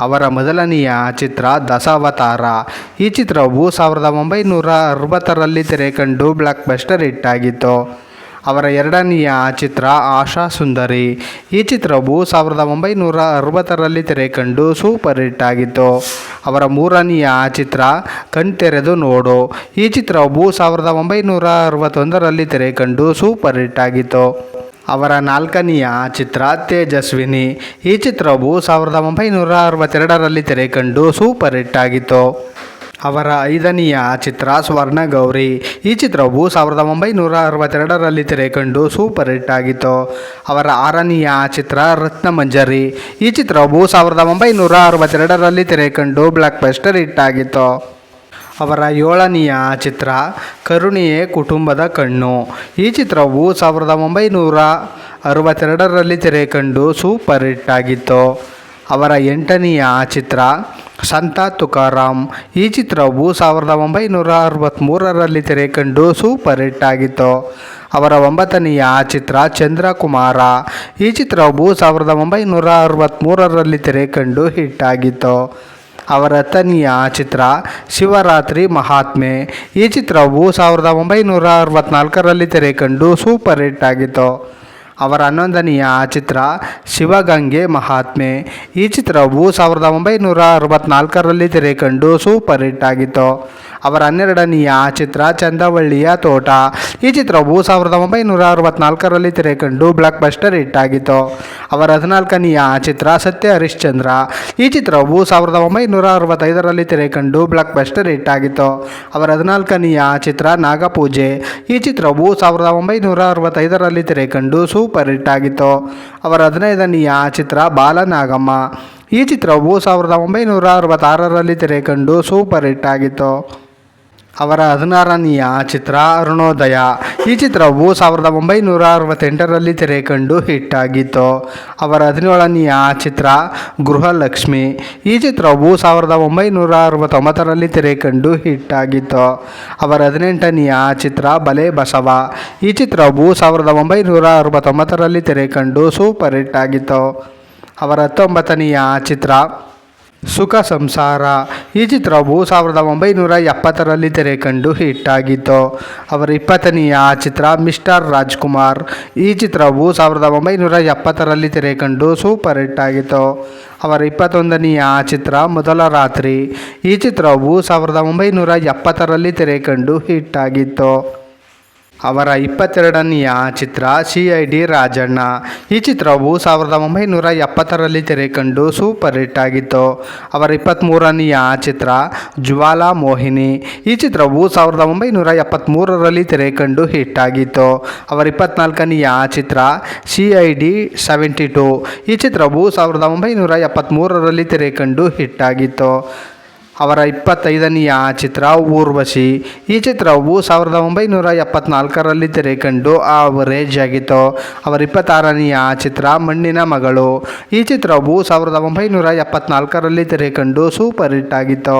ಅವರ ಮೊದಲನೆಯ ಚಿತ್ರ ದಶಾವತಾರ. ಈ ಚಿತ್ರವು ಸಾವಿರದ ಒಂಬೈನೂರ ಅರವತ್ತರಲ್ಲಿ ತೆರೆ ಕಂಡು ಬ್ಲಾಕ್ ಬಸ್ಟರ್ ಹಿಟ್ ಆಗಿತ್ತು ಅವರ ಎರಡನೆಯ ಚಿತ್ರ ಆಶಾ ಸುಂದರಿ. ಈ ಚಿತ್ರವು ಸಾವಿರದ ಒಂಬೈನೂರ ಅರವತ್ತರಲ್ಲಿ ತೆರೆ ಕಂಡು ಸೂಪರ್ ಹಿಟ್ ಆಗಿತ್ತು ಅವರ ಮೂರನೆಯ ಚಿತ್ರ ಕಣ್ತೆರೆದು ನೋಡು. ಈ ಚಿತ್ರವು ಸಾವಿರದ ಒಂಬೈನೂರ ಅರವತ್ತೊಂದರಲ್ಲಿ ತೆರೆ ಕಂಡು ಸೂಪರ್ ಹಿಟ್ ಆಗಿತ್ತು ಅವರ ನಾಲ್ಕನೆಯ ಚಿತ್ರ ತೇಜಸ್ವಿನಿ. ಈ ಚಿತ್ರವು ಸಾವಿರದ ಒಂಬೈನೂರ ಅರವತ್ತೆರಡರಲ್ಲಿ ತೆರೆ ಕಂಡು ಸೂಪರ್ ಹಿಟ್ ಆಗಿತ್ತು. ಅವರ ಐದನೆಯ ಚಿತ್ರ ಸ್ವರ್ಣಗೌರಿ. ಈ ಚಿತ್ರವು ಸಾವಿರದ ಒಂಬೈನೂರ ಅರವತ್ತೆರಡರಲ್ಲಿ ತೆರೆ ಕಂಡು ಸೂಪರ್ ಹಿಟ್ ಆಗಿತ್ತು. ಅವರ ಆರನೆಯ ಚಿತ್ರ ರತ್ನಮಂಜರಿ. ಈ ಚಿತ್ರವು ಸಾವಿರದ ಒಂಬೈನೂರ ಅರವತ್ತೆರಡರಲ್ಲಿ ತೆರೆ ಕಂಡು ಬ್ಲಾಕ್ ಬಸ್ಟರ್ ಹಿಟ್ ಆಗಿತ್ತು. ಅವರ ಏಳನೆಯ ಚಿತ್ರ ಕರುಣಿಯೇ ಕುಟುಂಬದ ಕಣ್ಣು. ಈ ಚಿತ್ರವು ಸಾವಿರದ ಒಂಬೈನೂರ ಅರವತ್ತೆರಡರಲ್ಲಿ ತೆರೆ ಕಂಡು ಸೂಪರ್ ಹಿಟ್ ಆಗಿತ್ತು. ಅವರ ಎಂಟನೆಯ ಚಿತ್ರ ಸಂತ ತುಕಾರಾಮ್. ಈ ಚಿತ್ರವು ಸಾವಿರದ ಒಂಬೈನೂರ ಅರವತ್ತ್ಮೂರರಲ್ಲಿ ತೆರೆ ಕಂಡು ಸೂಪರ್ ಹಿಟ್ ಆಗಿತ್ತು. ಅವರ ಒಂಬತ್ತನೆಯ ಚಿತ್ರ ಚಂದ್ರಕುಮಾರ. ಈ ಚಿತ್ರವು ಸಾವಿರದ ಒಂಬೈನೂರ ಅರವತ್ತ್ಮೂರರಲ್ಲಿ ತೆರೆ ಕಂಡು ಹಿಟ್ ಆಗಿತ್ತು. ಅವರ ತನಿಯ ಚಿತ್ರ ಶಿವರಾತ್ರಿ ಮಹಾತ್ಮೆ. ಈ ಚಿತ್ರವು ಸಾವಿರದ ಒಂಬೈನೂರ ಅರವತ್ನಾಲ್ಕರಲ್ಲಿ ತೆರೆ ಕಂಡು ಸೂಪರ್ ಹಿಟ್ ಆಗಿತ್ತು. ಅವರ ಹನ್ನೊಂದನೆಯ ಚಿತ್ರ ಶಿವಗಂಗೆ ಮಹಾತ್ಮೆ. ಈ ಚಿತ್ರವು ಸಾವಿರದ ಒಂಬೈನೂರ ಅರವತ್ನಾಲ್ಕರಲ್ಲಿ ತೆರೆ ಕಂಡು ಸೂಪರ್ ಹಿಟ್ ಆಗಿತ್ತು. ಅವರ ಹನ್ನೆರಡನೆಯ ಚಿತ್ರ ಚಂದವಳ್ಳಿಯ ತೋಟ. ಈ ಚಿತ್ರವು ಸಾವಿರದ ಒಂಬೈನೂರ ಅರವತ್ನಾಲ್ಕರಲ್ಲಿ ತೆರೆ ಕಂಡು ಬ್ಲಾಕ್ ಬಸ್ಟರ್ ಹಿಟ್ ಆಗಿತ್ತು. ಅವರ ಹದಿನಾಲ್ಕನೆಯ ಚಿತ್ರ ಸತ್ಯ ಹರಿಶ್ಚಂದ್ರ. ಈ ಚಿತ್ರವು ಸಾವಿರದ ಒಂಬೈನೂರ ಅರವತ್ತೈದರಲ್ಲಿ ತೆರೆ ಕಂಡು ಬ್ಲಾಕ್ ಬಸ್ಟರ್ ಹಿಟ್ ಆಗಿತ್ತು. ಅವರ ಹದಿನಾಲ್ಕನೆಯ ಚಿತ್ರ ನಾಗಪೂಜೆ. ಈ ಚಿತ್ರವು ಸಾವಿರದ ಒಂಬೈನೂರ ಅರವತ್ತೈದರಲ್ಲಿ ತೆರೆಕಂಡು ಸೂಪರ್ ಹಿಟ್ ಆಗಿತ್ತು. ಅವರ ಹದಿನೈದನೆಯ ಚಿತ್ರ ಬಾಲನಾಗಮ್ಮ. ಈ ಚಿತ್ರವು ಸಾವಿರದ ಒಂಬೈನೂರ ಅರವತ್ತಾರರಲ್ಲಿ ತೆರೆ ಕಂಡು ಸೂಪರ್ ಹಿಟ್ ಆಗಿತ್ತು. ಅವರ ಹದಿನಾರನೆಯ ಚಿತ್ರ ಅರುಣೋದಯ. ಈ ಚಿತ್ರವು ಸಾವಿರದ ಒಂಬೈನೂರ ಅರವತ್ತೆಂಟರಲ್ಲಿ ತೆರೆ ಕಂಡು ಹಿಟ್ ಆಗಿತ್ತು. ಅವರ ಹದಿನೇಳನೆಯ ಚಿತ್ರ ಗೃಹಲಕ್ಷ್ಮಿ. ಈ ಚಿತ್ರವು ಸಾವಿರದ ಒಂಬೈನೂರ ಅರವತ್ತೊಂಬತ್ತರಲ್ಲಿ ತೆರೆ ಕಂಡು ಹಿಟ್ ಆಗಿತ್ತು. ಅವರ ಹದಿನೆಂಟನೆಯ ಚಿತ್ರ ಬಲೆ ಬಸವ. ಈ ಚಿತ್ರವು ಸಾವಿರದ ಒಂಬೈನೂರ ಅರವತ್ತೊಂಬತ್ತರಲ್ಲಿ ತೆರೆ ಕಂಡು ಸೂಪರ್ ಹಿಟ್ ಆಗಿತ್ತು. ಅವರ ಹತ್ತೊಂಬತ್ತನೆಯ ಚಿತ್ರ ಸುಖ ಸಂಸಾರ. ಈ ಚಿತ್ರವು ಸಾವಿರದ ಒಂಬೈನೂರ ಎಪ್ಪತ್ತರಲ್ಲಿ ತೆರೆ ಕಂಡು ಹಿಟ್ ಆಗಿತ್ತು ಅವರ ಇಪ್ಪತ್ತನೆಯ ಚಿತ್ರ ಮಿಸ್ಟರ್ ರಾಜ್ಕುಮಾರ್. ಈ ಚಿತ್ರವು ಸಾವಿರದ ಒಂಬೈನೂರ ಎಪ್ಪತ್ತರಲ್ಲಿ ತೆರೆ ಕಂಡು ಸೂಪರ್ ಹಿಟ್ ಆಗಿತ್ತು. ಅವರ ಇಪ್ಪತ್ತೊಂದನೆಯ ಚಿತ್ರ ಮೊದಲ ರಾತ್ರಿ. ಈ ಚಿತ್ರವು ಸಾವಿರದ ಒಂಬೈನೂರ ಎಪ್ಪತ್ತರಲ್ಲಿ ತೆರೆ ಕಂಡು ಹಿಟ್ ಆಗಿತ್ತು ಅವರ ಇಪ್ಪತ್ತೆರಡನೆಯ ಚಿತ್ರ ಸಿ ಐ ಡಿ ರಾಜಣ್ಣ. ಈ ಚಿತ್ರವು ಸಾವಿರದ ಒಂಬೈನೂರ ಎಪ್ಪತ್ತರಲ್ಲಿ ತೆರೆ ಕಂಡು ಸೂಪರ್ ಹಿಟ್ ಆಗಿತ್ತು. ಅವರ ಇಪ್ಪತ್ತ್ಮೂರನೆಯ ಚಿತ್ರ ಜ್ವಾಲಾ ಮೋಹಿನಿ. ಈ ಚಿತ್ರವು ಸಾವಿರದ ಒಂಬೈನೂರ ಎಪ್ಪತ್ತ್ಮೂರರಲ್ಲಿ ತೆರೆ ಕಂಡು ಹಿಟ್ ಆಗಿತ್ತು. ಅವರ ಇಪ್ಪತ್ನಾಲ್ಕನೆಯ ಚಿತ್ರ C I D seventy two. ಈ ಚಿತ್ರವು ಸಾವಿರದ ಒಂಬೈನೂರ ಎಪ್ಪತ್ತ್ಮೂರರಲ್ಲಿ ತೆರೆ ಕಂಡು ಹಿಟ್ ಆಗಿತ್ತು. ಅವರ ಇಪ್ಪತ್ತೈದನೆಯ ಚಿತ್ರ ಊರ್ವಶಿ. ಈ ಚಿತ್ರವು ಸಾವಿರದ ಒಂಬೈನೂರ ಎಪ್ಪತ್ನಾಲ್ಕರಲ್ಲಿ ತೆರೆ ಕಂಡು ಆವರೇಜ್ ಆಗಿತ್ತು. ಅವರ ಇಪ್ಪತ್ತಾರನೆಯ ಚಿತ್ರ ಮಣ್ಣಿನ ಮಗಳು. ಈ ಚಿತ್ರವು ಸಾವಿರದ ಒಂಬೈನೂರ ಎಪ್ಪತ್ನಾಲ್ಕರಲ್ಲಿ ತೆರೆ ಕಂಡು ಸೂಪರ್ ಹಿಟ್ ಆಗಿತ್ತು.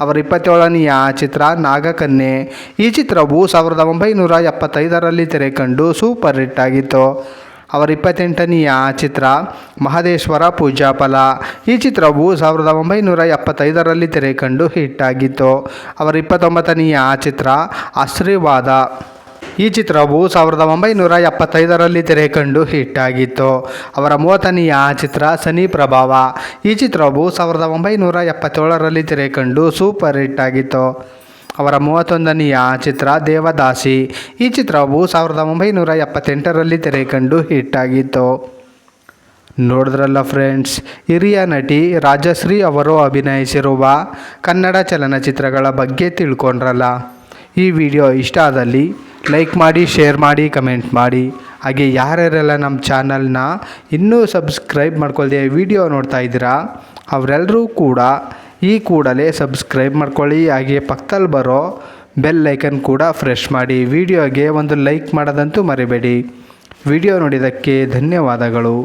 ಅವರ ಇಪ್ಪತ್ತೇಳನೆಯ ಚಿತ್ರ ನಾಗಕನ್ಯೆ. ಈ ಚಿತ್ರವು ಸಾವಿರದ ಒಂಬೈನೂರ ಎಪ್ಪತ್ತೈದರಲ್ಲಿ ತೆರೆ ಕಂಡು ಸೂಪರ್ ಹಿಟ್ ಆಗಿತ್ತು. ಅವರ ಇಪ್ಪತ್ತೆಂಟನೆಯ ಚಿತ್ರ ಮಹದೇಶ್ವರ ಪೂಜಾಪಲ ಈ ಚಿತ್ರವು ಸಾವಿರದ ಒಂಬೈನೂರ ಎಪ್ಪತ್ತೈದರಲ್ಲಿ ತೆರೆ ಕಂಡು ಹಿಟ್ ಆಗಿತ್ತು. ಅವರ ಇಪ್ಪತ್ತೊಂಬತ್ತನೆಯ ಚಿತ್ರ ಆಶೀರ್ವಾದ ಈ ಚಿತ್ರವು ಸಾವಿರದ ಒಂಬೈನೂರ ಎಪ್ಪತ್ತೈದರಲ್ಲಿ ತೆರೆ ಕಂಡು ಹಿಟ್ ಆಗಿತ್ತು. ಅವರ ಮೂವತ್ತನೆಯ ಚಿತ್ರ ಸನಿ ಪ್ರಭಾವ. ಈ ಚಿತ್ರವು ಸಾವಿರದ ಒಂಬೈನೂರ ಎಪ್ಪತ್ತೇಳರಲ್ಲಿ ತೆರೆ ಕಂಡು ಸೂಪರ್ ಹಿಟ್ ಆಗಿತ್ತು. ಅವರ ಮೂವತ್ತೊಂದನೆಯ ಚಿತ್ರ ದೇವದಾಸಿ. ಈ ಚಿತ್ರವು ಸಾವಿರದ ಒಂಬೈನೂರ ಎಪ್ಪತ್ತೆಂಟರಲ್ಲಿ ತೆರೆ ಕಂಡು ಹಿಟ್ ಆಗಿತ್ತು. ನೋಡಿದ್ರಲ್ಲ ಫ್ರೆಂಡ್ಸ್, ಹಿರಿಯ ನಟಿ ರಾಜಶ್ರೀ ಅವರು ಅಭಿನಯಿಸಿರುವ ಕನ್ನಡ ಚಲನಚಿತ್ರಗಳ ಬಗ್ಗೆ ತಿಳ್ಕೊಂಡ್ರಲ್ಲ. ಈ ವಿಡಿಯೋ ಇಷ್ಟ ಆದಲ್ಲಿ ಲೈಕ್ ಮಾಡಿ, ಶೇರ್ ಮಾಡಿ, ಕಮೆಂಟ್ ಮಾಡಿ. ಹಾಗೆ ಯಾರ್ಯಾರೆಲ್ಲ ನಮ್ಮ ಚಾನಲ್ನ ಇನ್ನೂ ಸಬ್ಸ್ಕ್ರೈಬ್ ಮಾಡ್ಕೊಳ್ದೆ ವಿಡಿಯೋ ನೋಡ್ತಾ ಇದ್ದೀರಾ ಅವರೆಲ್ಲರೂ ಕೂಡ ಈ ಕೂಡಲೇ ಸಬ್ಸ್ಕ್ರೈಬ್ ಮಾಡ್ಕೊಳ್ಳಿ. ಹಾಗೆ ಪಕ್ಕದಲ್ಲಿ ಬರೋ ಬೆಲ್ ಐಕನ್ ಕೂಡ ಫ್ರೆಶ್ ಮಾಡಿ ವಿಡಿಯೋಗೆ ಒಂದು ಲೈಕ್ ಮಾಡೋದಂತೂ ಮರಿಬೇಡಿ. ವಿಡಿಯೋ ನೋಡಿದ್ದಕ್ಕೆ ಧನ್ಯವಾದಗಳು.